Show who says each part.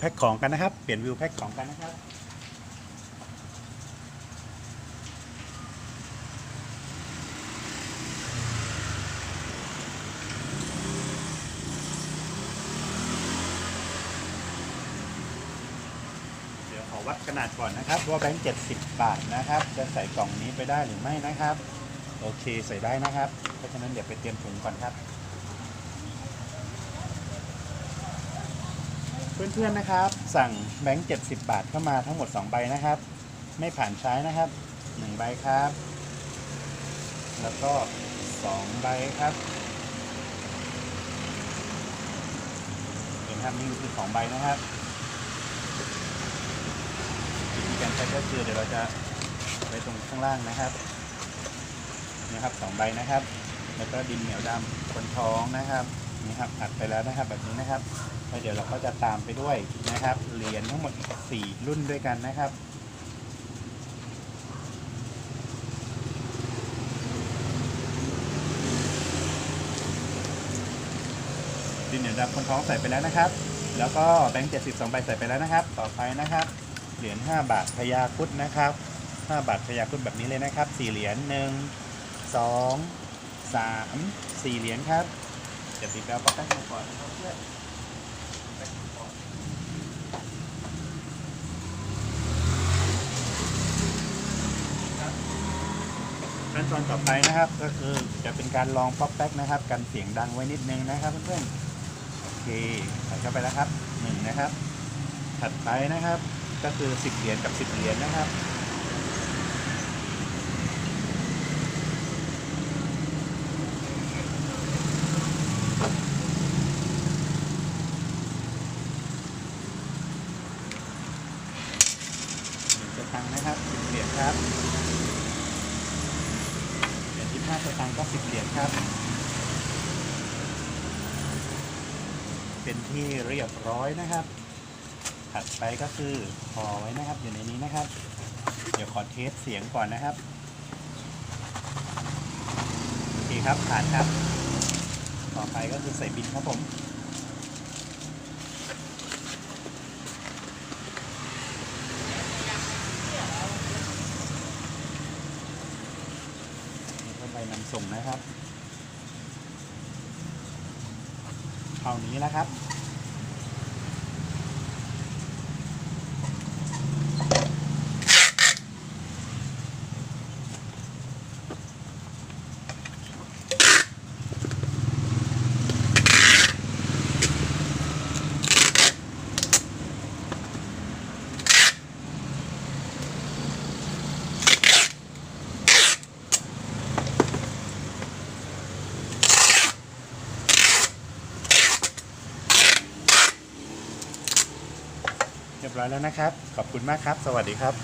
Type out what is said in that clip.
Speaker 1: แพ็คของกันนะครับ เปลี่ยนวิวแพ็คของกันนะครับเดี๋ยวขอวัดขนาดก่อนนะครับว่าแบงค์70บาทนะครับ จะใส่กล่องนี้ไปได้หรือไม่นะครับ โอเคใส่ได้นะครับ เพราะฉะนั้นเดี๋ยวไปเตรียมถุงก่อนครับ เพื่อนๆนะครับ สั่งแบงค์70บาทเข้ามาทั้งหมด2ใบนะครับ ไม่ผ่านใช้นะครับ1ใบครับ แล้วก็2ใบครับเห็นครับนี่คือ2ใบนะครับวิธีการใช้ก็คือเดี๋ยวเราจะไว้ตรงข้างล่างนะครับนี่ครับสองใบนะครับ แล้วก็ดินเหนียวดำคนท้องนะครับ นี่ครับอัดไปแล้วนะครับแบบนี้นะครับแล้วเดี๋ยวเราก็จะตามไปด้วยนะครับ เหรียญทั้งหมดสี่รุ่นด้วยกันนะครับดินเหนียวดำคนท้องใส่ไปแล้วนะครับ แล้วก็แบงค์เจ็ดสิบสองใบใส่ไปแล้วนะครับ ต่อไปนะครับ เหรียญห้าบาทพญาคุดนะครับห้าบาทพญาคุดแบบนี้เลยนะครับสี่เหรียญหนึ่งสองสามสี่เหรียญครับ เดี๋ยวติดแล้วก็ตั้งมาก่อนนะครับเพื่อนขั้นตอนต่อไปนะครับ ก็คือจะเป็นการลองป๊อปแป๊กนะครับกันเสียงดังไว้นิดนึงนะครับเพื่อนๆโอเคใส่เข้าไปแล้วครับหนึ่งนะครับ ถัดไปนะครับ ก็คือ10เหรียญกับ10เหรียญนะครับ ตังค์นะครับ10เหรียญครับเหรียญที่5สตังค์ก็10เหรียญครับ เป็นที่เรียบร้อยนะครับ ถัดไปก็คือพอไว้นะครับอยู่ในนี้นะครับ เดี๋ยวขอเทสเสียงก่อนนะครับโอเคครับผ่านครับ ต่อไปก็คือใส่บินครับผมนี่ก็ใบ นำส่งนะครับเท่านี้แล้วครับ เรียบร้อยแล้วนะครับ ขอบคุณมากครับ สวัสดีครับ